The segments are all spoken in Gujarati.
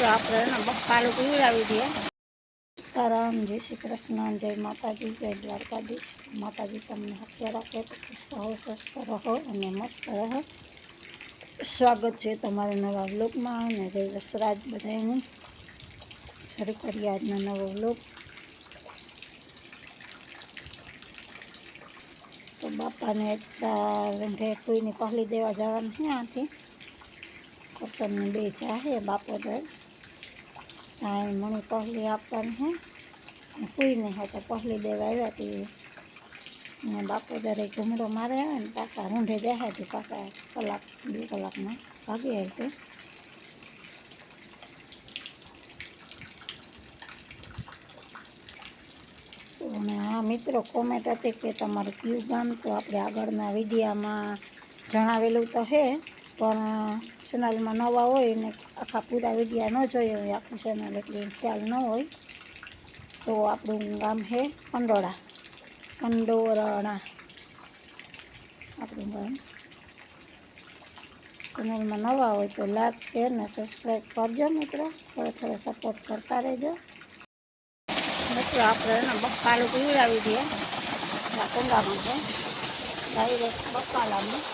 મિત્રો આપણે એના બકાલું પીવડાવી દઈએ. તારામ જય શ્રી કૃષ્ણ, જય માતાજી, જય દ્વારકાધીશ. માતાજી, તમને હત્યા રાખે તો ખુશ રહો સ્વસ્થ રહો અને મસ્ત રહો. સ્વાગત છે તમારા નવા વ્લોગમાં અને જય વસરાજ બધાનું શરૂ કરીએ આજનો નવો વ્લોગ. તો બાપાને રેંઢે કોઈને પહેલી દેવા જવાનું છે આથી. કરશનની બે ચાહે, બાપો દર હા મને પહેલી આપવાની હે અને કોઈને હે તો પહેલી દેવા આવ્યા હતી ને બાપો દરે ઘૂમડો મારે આવે ને પાછા રૂંઢે બેસે તો પાછા કલાક બે કલાકમાં ભાગી આવી તો અને હા મિત્રો કોમેન્ટ હતી કે તમારું કયું ગામ તો આપણે આગળના વિડીયામાં જણાવેલું તો છે પણ ચેનલમાં નવા હોય ને આખા પૂરા વિડીયા ન જોઈએ હોય, આખું ચેનલ એટલે ખ્યાલ ન હોય. તો આપણું ગામ છે કંડોળા. કંડોરણા. આપણું ગામ. ચેનલમાં નવા હોય તો લાઈક, શેર ને સબસ્ક્રાઈબ કરજો મિત્રો. થોડો થોડો સપોર્ટ કરતા રહેજો. મિત્રો, આપણે એને બકાલું પીવડાવી દઈએ કુંડામાં છે. ડાયરેક્ટ બકાલામાં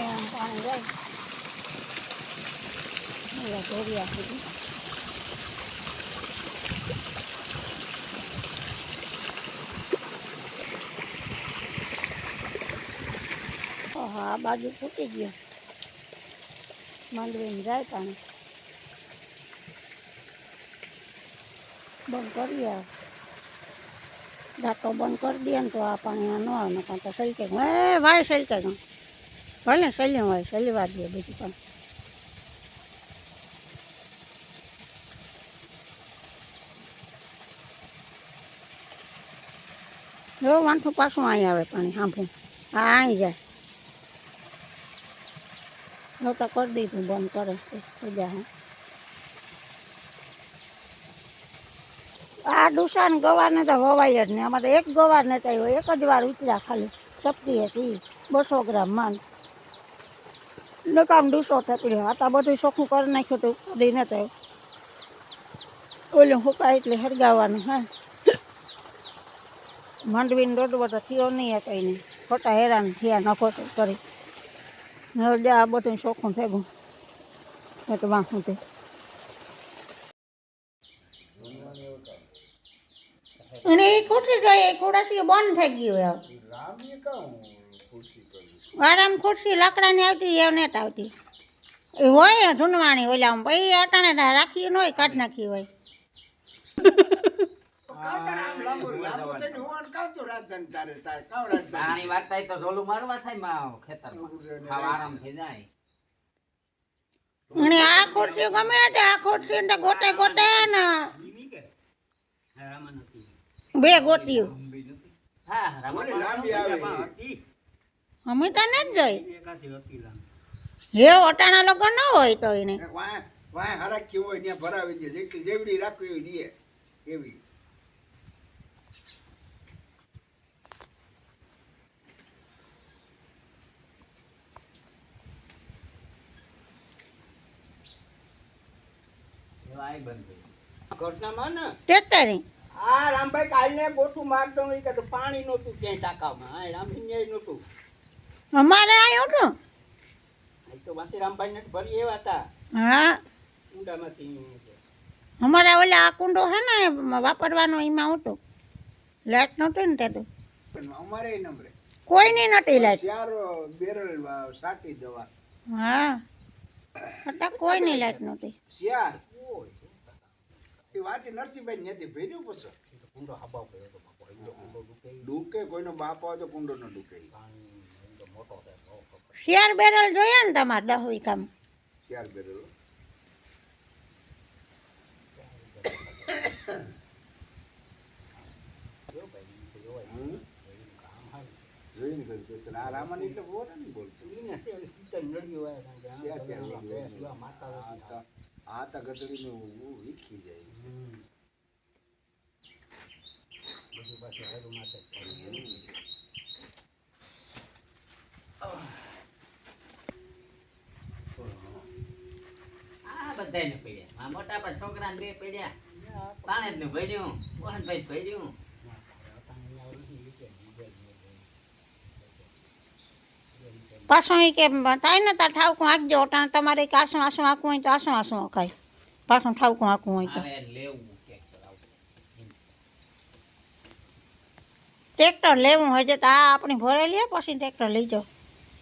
એમ પાણી જાય સુધી ઓહો, આ બાજુ ફૂટી ગયો. માંડવીને જાય પાણી. બંધ કરીએ દાંતો બંધ કરી દે ને તો આ પાણી ન આવે ને કાં તો સલકે હે ભાઈ સલકે ભલે સલ્યું હોય સલવા દે બીજું પણ. જો વાંઠું પાછું અહીં આવે પાણી સાંભળું હા અહીં જાય. નહોતા કરી દીધું બંધ કરે થઈ હા. આ ડુસાન ગવારને તો વવાય જ નહીં અમારે એક ગવાર ને તો એક જ વાર ઉતર્યા ખાલી સપટી હતી બસો ગ્રામ માન નકામ ડૂસો થકડ્યો, આ તો બધું ચોખ્ખું કરી નાખ્યું હતું ઉપાડી ન થયું ઓલું હુકાય એટલે હરગાવવાનું હા. માંડવીને દોડવો તો થયો નહીં એ નહીં ખોટા હેરાન થયા, નફો કરી. હવે આ બધું થઈ ગયું એટલે વાંચું તે અને એ ખુરશી જોઈએ ખુરશી બંધ થઈ ગયું હવે આરામ ખુરશી લાકડાની આવતી, એ નેટ આવતી. એ હોય ધૂનવાણી ઓલા પછી અટાણે રાખી ન હોય, કાઢ નાખી હોય. પાણી વાળતા તો ઝોલું મારવા થાયમાં ખેતરમાં. ખાવ આરામ જાય. અને આ ખુરશી ગમે તે આ ખુરશી ને ગોટે ગોટે ને. બે ગોટ્યું અમે તો ન જ જોઈ. જે અટાણા લોકો ન હોય તો એને. વાય વાય હરાખી હોય ત્યાં ભરાવી દે. જેટલી જેવડી રાખવી હોય એવી. ઘટનામાં ને આ રામભાઈ કાલને ગોઠું મારતો હોય કે તો પાણી નહોતું ક્યાંય ટાંકામાં. આ રામભાઈ નહોતું. અમારે આવ્યું હતું તો વાંચી રામભાઈ ને ભરી એવા હતા. હા. ઊંડામાંથી અમારા ઓલા આ કુંડો હે ને વાપરવાનો એમાં હતો લાઈટ નહોતી ને તે તો. પણ અમારે નંબરે. કોઈની નહોતી લાઈટ? ચાર બેરલ સાટી દવા. હા. હતા કોઈની લાઈટ નહોતી. ચાર એ વાંચી નરસિંહભાઈ ત્યાંથી ભેર્યું પછી. કુંડો હાબા પડ્યો તો ઊંડો ડૂકે ડૂકે કોઈનો બાપ આવે તો કુંડો ન ડૂકે મોટો તો. શિયાર બેરલ જોઈએ ને તમારે દસ વીઘામાં? શેર બેરલ. તો. જોઈને કર્યું આ રામાની એટલે બોલે નહીં બોલતું. જેવા માતા આ તો ગધડીનું વીખી જાય. બધું પાછું હારું માટે બધાયને પડ્યા. આ મોટા પણ છોકરાને બે પડ્યા. પાણે જ ભર્યું મોહનભાઈ ભર્યું પાછું એ કે થાય ને ત્યાં ઠાવકું આંકજો અટાણે તમારે કે આસું આસું આંકવું હોય તો આસું આસું આંકાય પાછું ઠાવકું આંકવું હોય તો. ટ્રેક્ટર લેવું હોય છે તો આ આપણી ભરેલી પછી ટ્રેક્ટર લઈ જાઓ.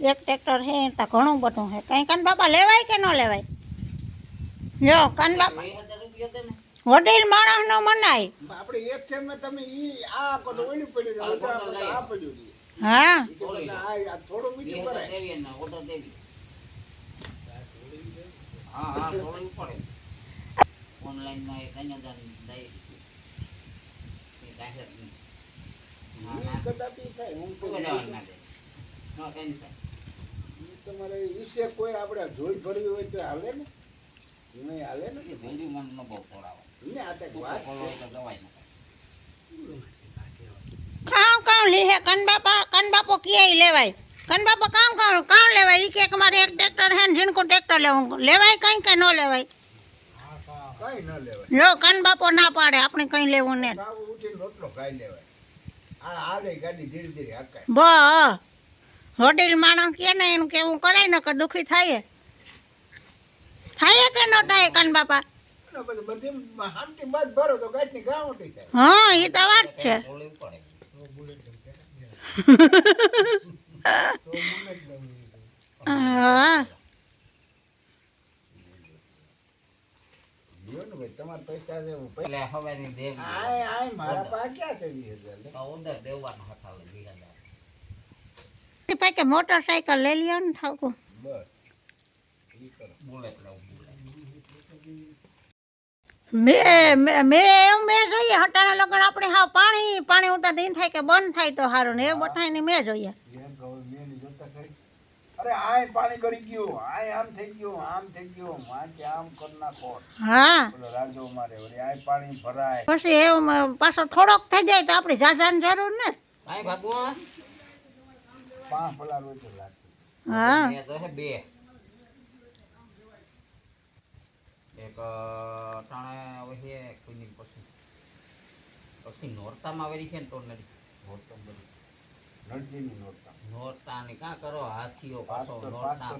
એક ટ્રેક્ટર છે તો ઘણું બધું છે. કંઈ કાન બાપા લેવાય કે ન લેવાય? જો કાન બાપા વડીલ માણસ ને મનાય. આપણે એક છે તમે ઈ આ. પડ્યું. હા? તમારે ઈશે કોઈ આપણે જોઈ ભરવી હોય તો હાલે ને? નહીં હાલે ને? એ મન નો બહુ પડાવે. ને આ તો વાત તો દવાઈ નખાય. હે કામ લીહે કન બાપા કન બાપો ક્યાંય લેવાય? કન બાપા કામ કામ કામ લેવાય? ઈ કે મારે એક ટ્રેક્ટર હે ને જીનકો ટ્રેક્ટર લેવું. લેવાય કંઈ કે ન લેવાય? લો કન બાપો ના પાડે, આપણે કંઈ લેવું ને. બ વડીલ માણસ કે ને, એનું કેવું કરાય ને કે દુખી થાય. થાય કે ન થાય કન બાપા અને પછી બધી હામટી બાદ ભરો તો ગાંઠની ગાવટી થાય હા એ તો વાત છે. મોટરસાયકલ લઈ લ્યો ને ઠાકુર બસ ઈ કરો બુલેટ લેવું બુલેટ. મેં મેં મેં એવું મેં જોઈએ હટાણા લગન આપણે હા પાણી પાણી ઉતા દિન થાય કે બંધ થાય તો સારું ને એ મેં જોઈએ. મેં ની જોતા ખરી અરે આય પાણી કરી ગયું આય આમ થઈ ગયું આમ થઈ ગયું આમ કર નાખો. હા. બોલો રાજો મારે વળી આય પાણી ભરાય. પછી એવું પાછો થોડોક થઈ જાય તો આપણે જાજાની જરૂર ને. કાંઈ ભાગવું? પાંચ પલાર હોય તો હા બે તો હે બે એક ટાણે આવે છે કોઈની પછી. પછી નોરતામાં આવેલી છે ને તો નડી. નોરતા બધી. નળજીની નોરતા. નોરતાની કાં કરો હાથીઓ પાછો નોરતા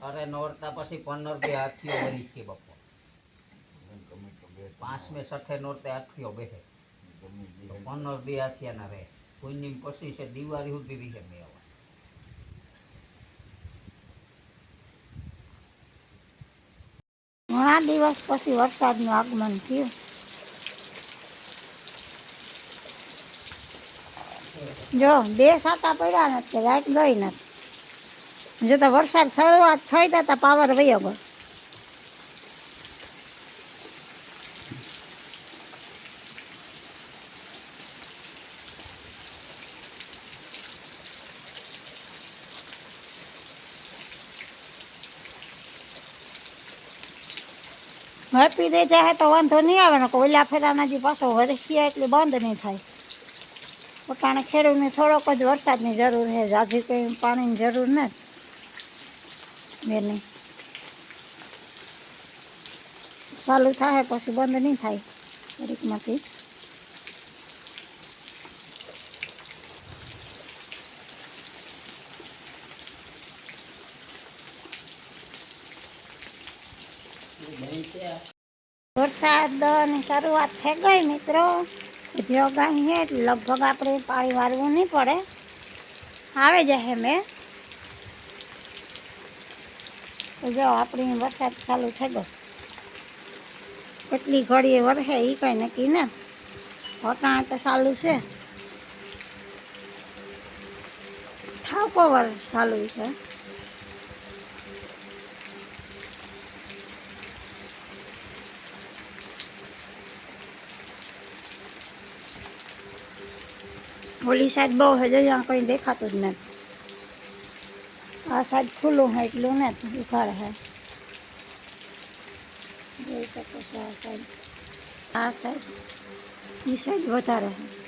અરે નોરતા પછી પંદર બે હાથીઓ વળી છે બપોર એમ ગમે તો બે પાંચમે છઠ્ઠે નોરતે હાથીઓ બેસે પંદર બે હાથિયાના રહે. કોઈની પછી છે દિવાળી સુધી રહી છે મેવા ઘણા દિવસ પછી વરસાદનું આગમન થયું. જો, બે સાટા પડ્યા નથી, લાઈટ ગઈ નથી. જો તો વરસાદ શરૂઆત થઈ તો પાવર વયો ગયો. હરપી દે જાય તો વાંધો નહીં આવે ને ઓલા ફેરાના જે પાછો વરસ્યા એટલે બંધ નહીં થાય. પોતાને ખેડૂતને થોડોક જ વરસાદની જરૂર છે, જાજી કંઈ પાણીની જરૂર નથી. બેને ચાલુ થાય પછી બંધ નહીં થાય. ઘડીકમાંથી વરસાદની શરૂઆત થઈ ગઈ મિત્રો. જે છે લગભગ આપણે પાણી વારવું નહીં પડે. આવે જશે મેં. જો આપણી વરસાદ ચાલુ થઈ ગયો. કેટલી ઘડીએ વરસે એ કંઈ નક્કી ને. વટાણ તો ચાલુ છે. ઠાકો વર ચાલુ છે. ઓલી સાઈડ બહુ છે અહીંયા કંઈ દેખાતું જ નથી. આ સાઈડ ખુલ્લું છે એટલું ને ઉખાડ છે જોઈ શકો છો આ સાઈડ આ સાઈડ એ સાઈડ વધારે છે